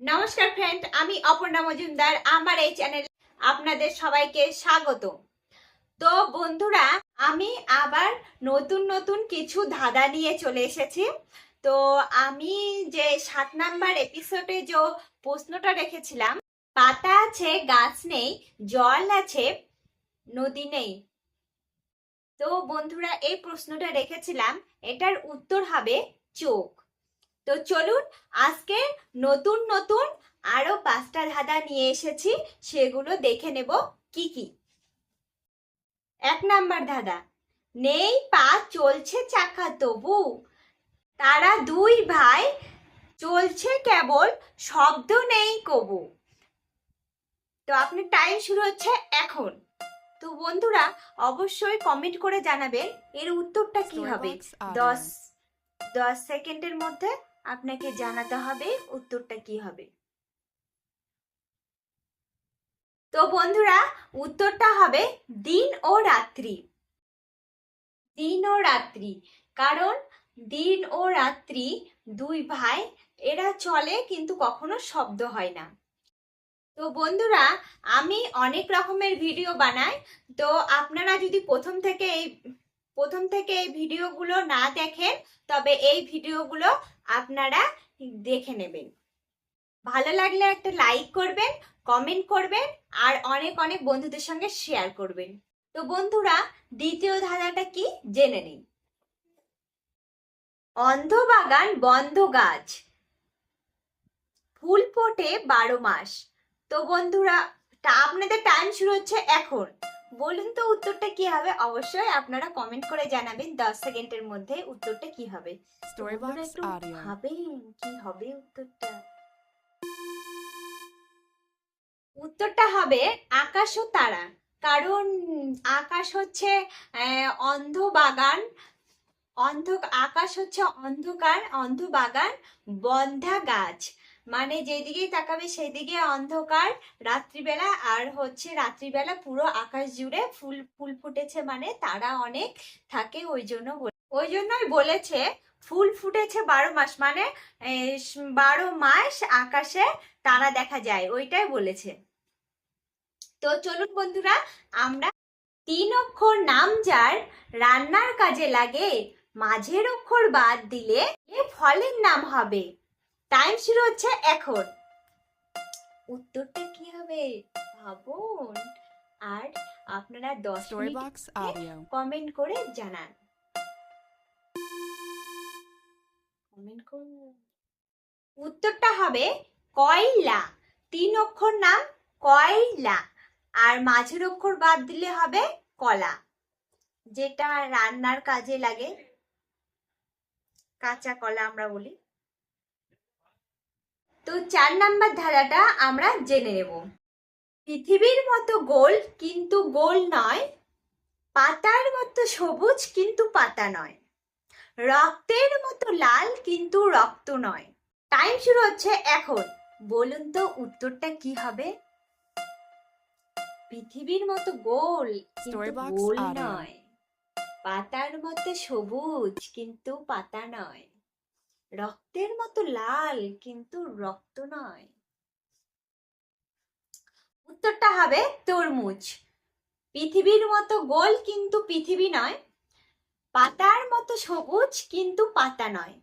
নমস্কার ফ্রেন্ড আমি অপর্ণা মজুমদার, আমার এই চ্যানেল আপনাদের সবাইকে স্বাগত। তো বন্ধুরা, আমি আবার নতুন নতুন কিছু ধাঁধা নিয়ে চলে এসেছি। তো আমি যে সাত নাম্বার এপিসোডে যে প্রশ্নটা রেখেছিলাম, পাতা আছে, গাছ নেই, জল আছে, নদী নেই। তো বন্ধুরা, এই প্রশ্নটা রেখেছিলাম, এটার উত্তর হবে চোখ। তো চলুন আজকে নতুন নতুন আরও পাঁচটা ধাঁধা নিয়ে এসেছি সেগুলো দেখে নেব কি কি। এক নাম্বার ধাঁধা নেই পা চলছে চাকা তবু তারা দুই ভাই চলছে কেবল শব্দ নেই কবু। তো আপনি টাইম শুরু হচ্ছে এখন। তো বন্ধুরা অবশ্যই কমেন্ট করে জানাবেন এর উত্তরটা কি হবে? দশ দশ সেকেন্ডের মধ্যে আপনাকে জানাতে হবে উত্তরটা কি হবে। তো বন্ধুরা, উত্তরটা হবে দিন ও রাত্রি। দিন ও রাত্রি, কারণ দিন ও রাত্রি দুই ভাই, এরা চলে কিন্তু কখনো শব্দ হয় না। তো বন্ধুরা, আমি অনেক রকমের ভিডিও বানাই, তো আপনারা যদি প্রথম থেকে এই, প্রথম থেকে এই ভিডিওগুলো না দেখেন, তবে এই ভিডিওগুলো আপনারা দেখে নেবেন। ভালো লাগলে একটা লাইক করবেন কমেন্ট করবেন, আর অনেক অনেক বন্ধুদের সঙ্গে শেয়ার করবেন। তো বন্ধুরা, দ্বিতীয় ধাঁধাটা কি জেনে নিন অন্ধ বাগান বন্ধ গাছ। ফুল ফোটে বারো মাস। তো বন্ধুরা আপনাদের টাইম শুরু হচ্ছে এখন। বলুন তো উত্তরটা কি হবে? অবশ্যই আপনারা কমেন্ট করে জানাবেন। দশ সেকেন্ডের মধ্যে উত্তরটা কি হবে? বন্ধুরা Storybox একটু ভাবেন কি হবে উত্তরটা? উত্তরটা হবে আকাশ ও তারা। কারণ আকাশ হচ্ছে আহ, অন্ধ বাগান অন্ধ আকাশ হচ্ছে অন্ধকার অন্ধ বাগান বন্ধা গাছ। মানে যেদিকেই তাকাবে সেদিকে অন্ধকার রাত্রিবেলা, আর হচ্ছে রাত্রিবেলা পুরো আকাশ জুড়ে ফুল ফুল ফুটেছে মানে তারা অনেক থাকে ওই জন্য ওই জন্যই বলেছে ফুল ফুটেছে বারো মাস মানে বারো মাস আকাশে তারা দেখা যায়, ওইটাই বলেছে। তো চলুন বন্ধুরা, আমরা তিন অক্ষর নাম যার, রান্নার কাজে লাগে, মাঝের অক্ষর বাদ দিলে এ ফলের নাম হবে। টাইম শুরু হচ্ছে এখন। উত্তরটা কি হবে? ভাবুন। আর আপনারা দশ মিনিট কমেন্ট করে জানান। কমেন্ট করুন। উত্তরটা হবে কয়লা। তিন অক্ষর নাম কয়লা। আর মাঝের অক্ষর বাদ দিলে হবে কলা। যেটা রান্নার কাজে লাগে। কাঁচা কলা আমরা বলি। তো চার নাম্বার ধারাটা আমরা জেনে নেব। পৃথিবীর মতো গোল কিন্তু গোল নয় পাতার মতো সবুজ কিন্তু পাতা নয়। রক্তের মতো লাল কিন্তু রক্ত নয়। টাইম শুরু হচ্ছে এখন। বলুন তো উত্তরটা কি হবে? পৃথিবীর মতো গোল গোল নয় পাতার মতো সবুজ কিন্তু পাতা নয়। রক্তের মতো লাল, কিন্তু রক্ত নয়। উত্তরটা হবে তরমুজ। পৃথিবীর মতো গোল, কিন্তু পৃথিবী নয়। পাতার মতো সবুজ, কিন্তু পাতা নয়।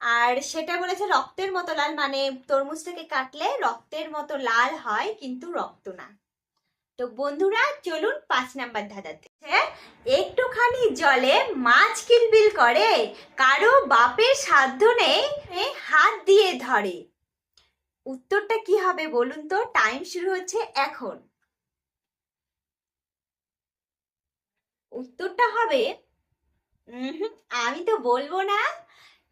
আর সেটা বলেছে রক্তের মতো লাল মানে তরমুজটাকে কাটলে রক্তের মতো লাল হয়, কিন্তু রক্ত না। তো বন্ধুরা, চলুন পাঁচ নাম্বার ধাঁধাতে। একটুখানি জলে মাছ কিলবিল করে, কারও বাপের সাধ্য নেই হাত দিয়ে ধরে। উত্তরটা কি হবে বলুন তো? টাইম শুরু হচ্ছে এখন। উত্তরটা হবে আমি তো বলব না।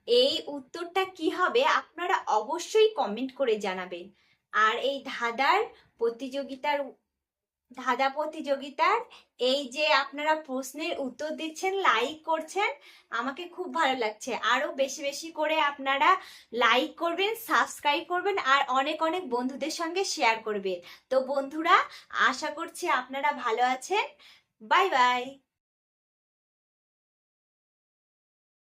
এই উত্তরটা কি হবে আপনারা অবশ্যই কমেন্ট করে জানাবেন। আর এই ধাঁধার প্রতিযোগিতার ধাঁধা প্রতিযোগিতার এই যে আপনারা প্রশ্নের উত্তর দিচ্ছেন লাইক করছেন, আমাকে খুব ভালো লাগছে। আরও বেশি বেশি করে আপনারা লাইক করবেন সাবস্ক্রাইব করবেন আর অনেক অনেক বন্ধুদের সঙ্গে শেয়ার করবেন। তো বন্ধুরা, আশা করছি আপনারা ভালো আছেন। Bye bye